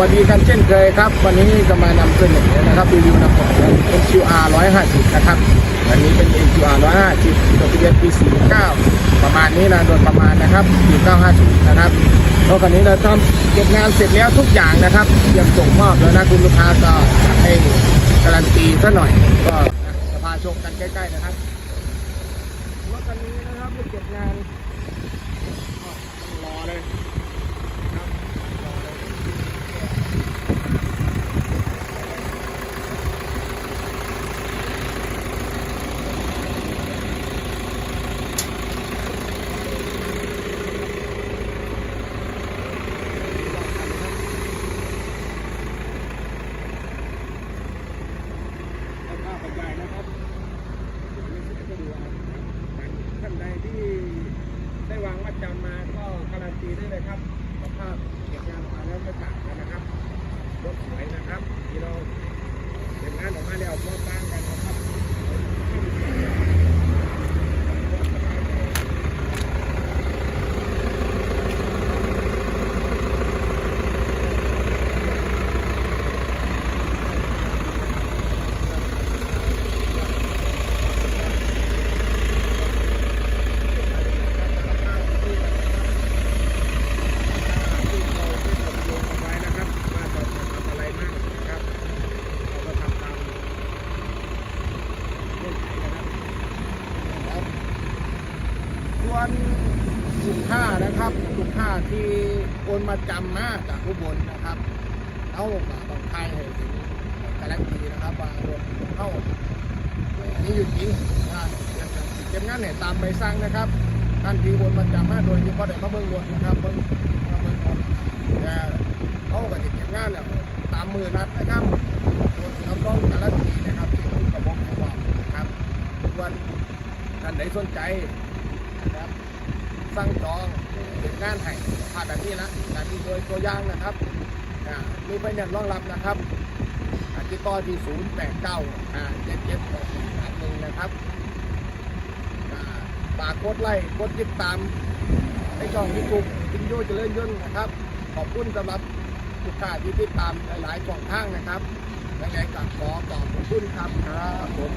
วัสดีกันเช่นเคยครับ วันนี้จะมานำเสนอนะครับรีวิวนะครับของ NQR 150 นะครับอันนี้เป็น NQR 150ตัวทะเบียนปี49 ประมาณนี้นะโดยประมาณนะครับปี950 นะครับรถคันนี้เราทำเก็บงานเสร็จแล้วทุกอย่างนะครับเตรียมส่งมอบแล้วนะคุณลูกค้าก็ให้การันตีซะหน่อย ก็จะพาชมกันใกล้ ๆ นะครับรถคันนี้นะครับเก็บงานรอเลยครับรอเลย ให้ภาพบรรยายนะครับ ที่ได้วางมัดจำมาก็การันตีได้เลยครับสภาพเก็บงานออกมาแล้วไม่ต่างกันนะครับรถสวยนะครับที่เราเก็บงานออกมาแล้วมองต่างกันนะครับ ไว้นะครับว่าจะทำอะไรบ้างนะครับเราก็ทำตามเงื่อนไขนะครับครับ ส่วนสินค้านะครับสินค้าที่โอนมาจำมาจากอุบลนะครับเอามาต้องไทยให้ถึงการันตีนะครับว่ารถเข้านี่อยู่จริงนะเก็บงานเนี่ยตามใบสั่งนะครับท่านที่โอนมาจำมาโดยที่พอได้มาเบิ่งรถนะครับเบิ่งมาเบิ่งรถแต่เขาก็จะเก็บงานแล้วตามมือนัดนะครับส่วนเราต้องการันตีนะครับที่ผมกระบอกของเรานะครับส่วนท่านไหนสนใจ นะครับสั่งจองเก็บงานให้ผ่านแบบนี้นะแบบนี้โดยตัวอย่างนะครับมีไปเนี่ยรองรับนะครับติดต่อที่0 8 9อ่า7 7 6 3 1นะครับฝากกดไลค์กดติดตามในช่องยูทูบจิงโยเจริญยนต์นะครับ ขอบคุณสำหรับทุกท่านที่ติดตามหลายๆช่องทางนะครับยังไงก็ขอขอบคุณครับครับผม